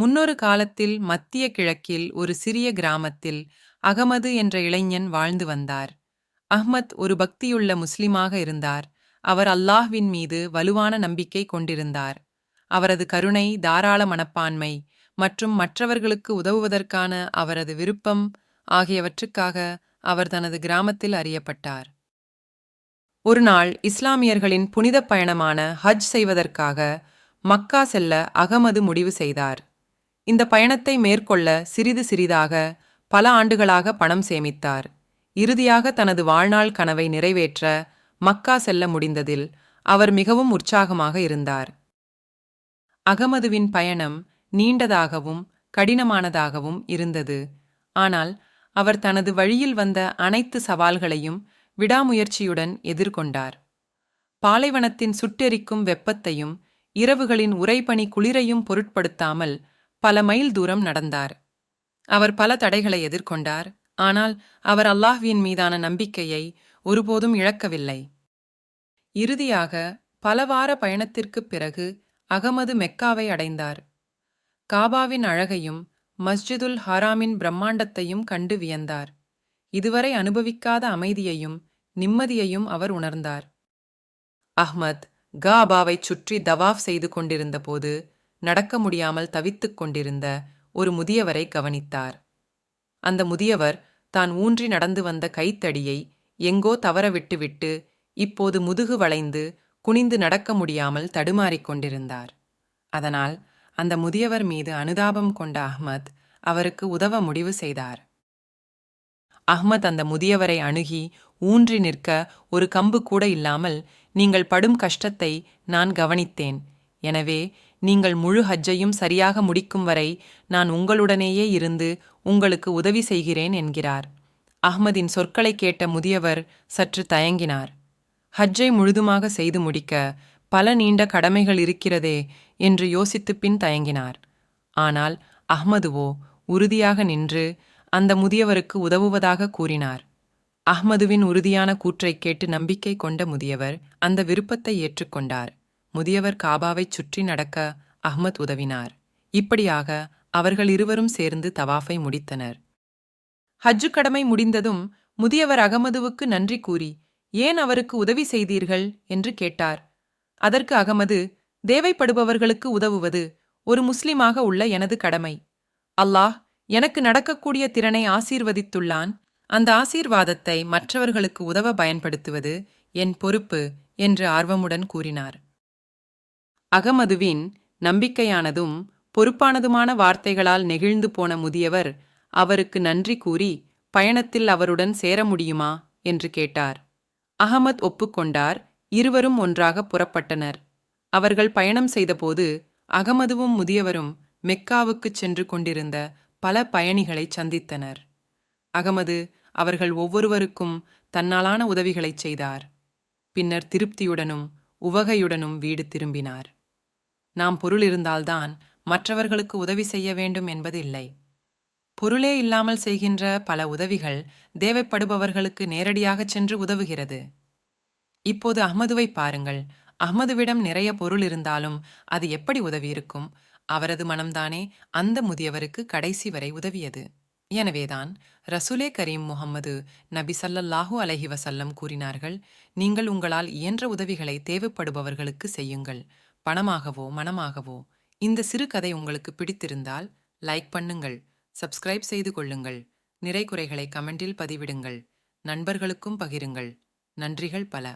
முன்னொரு காலத்தில் மத்திய கிழக்கில் ஒரு சிறிய கிராமத்தில் அகமது என்ற இளைஞன் வாழ்ந்து வந்தார். அஹ்மத் ஒரு பக்தியுள்ள முஸ்லிமாக இருந்தார். அவர் அல்லாஹ்வின் மீது வலுவான நம்பிக்கை கொண்டிருந்தார். அவரது கருணை தாராள மனப்பான்மை மற்றும் மற்றவர்களுக்கு உதவுவதற்கான அவரது விருப்பம் ஆகியவற்றுக்காக அவர் தனது கிராமத்தில் அறியப்பட்டார். ஒருநாள் இஸ்லாமியர்களின் புனித பயணமான ஹஜ் செய்வதற்காக மக்கா செல்ல அகமது முடிவு செய்தார். இந்த பயணத்தை மேற்கொள்ள சிறிது சிறிதாக பல ஆண்டுகளாக பணம் சேமித்தார். இறுதியாக தனது வாழ்நாள் கனவை நிறைவேற்ற மக்கா செல்ல முடிந்ததில் அவர் மிகவும் உற்சாகமாக இருந்தார். அகமதுவின் பயணம் நீண்டதாகவும் கடினமானதாகவும் இருந்தது. ஆனால் அவர் தனது வழியில் வந்த அனைத்து சவால்களையும் விடாமுயற்சியுடன் எதிர்கொண்டார். பாலைவனத்தின் சுட்டெரிக்கும் வெப்பத்தையும் இரவுகளின் உறைபனி குளிரையும் பொருட்படுத்தாமல் பல மைல் தூரம் நடந்தார். அவர் பல தடைகளை எதிர்கொண்டார். ஆனால் அவர் அல்லாஹ்வின் மீதான நம்பிக்கையை ஒருபோதும் இழக்கவில்லை. இறுதியாக பல வார பயணத்திற்குப் பிறகு அகமது மெக்காவை அடைந்தார். காபாவின் அழகையும் மஸ்ஜிதுல் ஹராமின் பிரம்மாண்டத்தையும் கண்டு வியந்தார். இதுவரை அனுபவிக்காத அமைதியையும் நிம்மதியையும் அவர் உணர்ந்தார். அஹ்மத் காபாவைச் சுற்றி தவாஃப் செய்து கொண்டிருந்தபோது நடக்க முடியாமல் தவித்துக் கொண்டிருந்த ஒரு முதியவரை கவனித்தார். அந்த முதியவர் தான் ஊன்றி நடந்து வந்த கைத்தடியை எங்கோ தவற விட்டுவிட்டு இப்போது முதுகு வளைந்து குனிந்து நடக்க முடியாமல் தடுமாறிக் கொண்டிருந்தார். அதனால் அந்த முதியவர் மீது அனுதாபம் கொண்ட அஹ்மத் அவருக்கு உதவ முடிவு செய்தார். அஹ்மத் அந்த முதியவரை அணுகி ஊன்றி நிற்க ஒரு கம்பு கூட இல்லாமல் நீங்கள் படும் கஷ்டத்தை நான் கவனித்தேன். எனவே நீங்கள் முழு ஹஜ்ஜையும் சரியாக முடிக்கும் வரை நான் உங்களுடனேயே இருந்து உங்களுக்கு உதவி செய்கிறேன் என்கிறார். அஹ்மதின் சொற்களை கேட்ட முதியவர் சற்று தயங்கினார். ஹஜ்ஜை முழுதுமாக செய்து முடிக்க பல நீண்ட கடமைகள் இருக்கிறதே என்று யோசித்து பின் தயங்கினார். ஆனால் அஹ்மதுவோ உறுதியாக நின்று அந்த முதியவருக்கு உதவுவதாக கூறினார். அஹ்மதுவின் உறுதியான கூற்றைக் கேட்டு நம்பிக்கை கொண்ட முதியவர் அந்த விருப்பத்தை ஏற்றுக்கொண்டார். முதியவர் காபாவைச் சுற்றி நடக்க அஹ்மத் உதவினார். இப்படியாக அவர்கள் இருவரும் சேர்ந்து தவாஃபை முடித்தனர். ஹஜ்ஜு கடமை முடிந்ததும் முதியவர் அகமதுவுக்கு நன்றி கூறி ஏன் அவருக்கு உதவி செய்தீர்கள்? என்று கேட்டார். அதற்கு அகமது தேவைப்படுபவர்களுக்கு உதவுவது ஒரு முஸ்லிமாக உள்ள எனது கடமை. அல்லாஹ் எனக்கு நடக்கக்கூடிய திறனை ஆசீர்வதித்துள்ளான். அந்த ஆசீர்வாதத்தை மற்றவர்களுக்கு உதவ பயன்படுத்துவது என் பொறுப்பு என்று ஆர்வமுடன் கூறினார். அகமதுவின் நம்பிக்கையானதும் பொறுப்பானதுமான வார்த்தைகளால் நெகிழ்ந்து போன முதியவர் அவருக்கு நன்றி கூறி பயணத்தில் அவருடன் சேர முடியுமா? என்று கேட்டார். அகமத் ஒப்புக்கொண்டார் இருவரும் ஒன்றாக புறப்பட்டனர். அவர்கள் பயணம் செய்தபோது அகமதுவும் முதியவரும் மெக்காவுக்குச் சென்று கொண்டிருந்த பல பயணிகளை சந்தித்தனர். அகமது அவர்கள் ஒவ்வொருவருக்கும் தன்னாலான உதவிகளைச் செய்தார். பின்னர் திருப்தியுடனும் உவகையுடனும் வீடு திரும்பினார். நாம் பொருள் இருந்தால்தான் மற்றவர்களுக்கு உதவி செய்ய வேண்டும் என்பது இல்லை பொருளே இல்லாமல் செய்கின்ற பல உதவிகள் தேவைப்படுபவர்களுக்கு நேரடியாகச் சென்று உதவுகிறது. இப்போது அஹ்மதுவை பாருங்கள். அஹ்மதுவிடம் நிறைய பொருள் இருந்தாலும் அது எப்படி உதவியிருக்கும்? அவரது மனம்தானே அந்த முதியவருக்கு கடைசி வரை உதவியது. எனவேதான் ரசூலே கரீம் முகம்மது நபி சல்லல்லாஹூ அலஹி வசல்லம் கூறினார்கள் நீங்கள் உங்களால் இயன்ற உதவிகளை தேவைப்படுபவர்களுக்கு செய்யுங்கள். பணமாகவோ மனமாகவோ இந்த சிறுகதை உங்களுக்கு பிடித்திருந்தால் லைக் பண்ணுங்கள் சப்ஸ்கிரைப் செய்து கொள்ளுங்கள் நிறை குறைகளை கமெண்டில் பதிவிடுங்கள் நண்பர்களுக்கும் பகிருங்கள் நன்றிகள் பல.